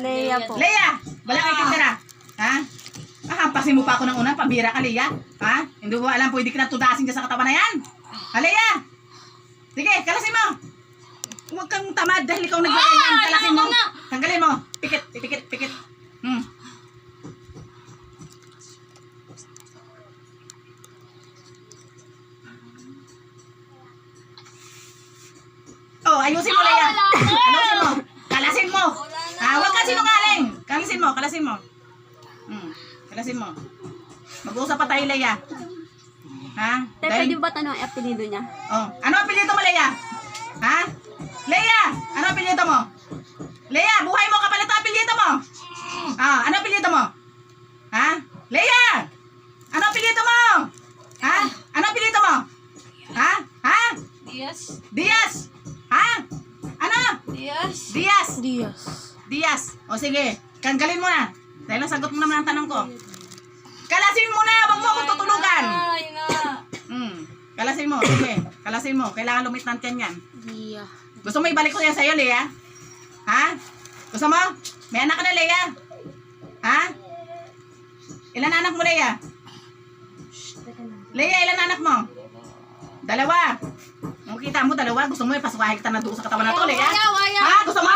Leia po. Leia! Wala kay tindera. Ha? Ah, hampasin mo pa ako ng una, pambira ka, Leia. Ha? Hindi mo alam, pwede ka na tudasin dyan sa katawan na yan. Ha, Leia? Sige, kalasin mo. Huwag kang tamad dahil ikaw naglagay yan. Kalasin mo. Tanggalin mo. Pikit, pikit, pikit. Hmm. Oh, ayusin mo, Leia. Ayusin mo. Kalasin mo. Ah, huwag ka sinungaling. Kalasin mo. Hmm, kalasin mo. Mag-uusap pa tayo, Leia. Ha? Te, pwede ba tanong ang apelido niya? Oh, ano ang apelyido mo, Leia? Ha? Leia, ano ang apelyido mo? Leia, buhay mo kapalit ang apelyido mo. Ah, ano ang apelyido mo? Ha? Leia! Ano ang apelyido mo? Ha? Ano ang apelyido mo? Ha? Ha? Diaz. Diaz! Ha? Ano? Diaz. Diaz! Diaz. Diaz. O sige, tanggalin mo na. Dahil nasagot mo naman ang tanong ko. Kalasin mo na, wag mo akong tutulugan. Ay nga. Hmm. Kalasin mo, sige. Kalasin mo. Kailangan lumit ng tiyan yan. Dia. Gusto mo ibalik ko yan sa'yo, Lea? Ha? Gusto mo? May anak ka na, Lea? Ha? Ilan anak mo, Lea? Lea, ilan anak mo? Dalawa. Kung kita mo, dalawa. Gusto mo ipasukahin kita na doon sa katawan na to, Lea? Ha? Gusto mo?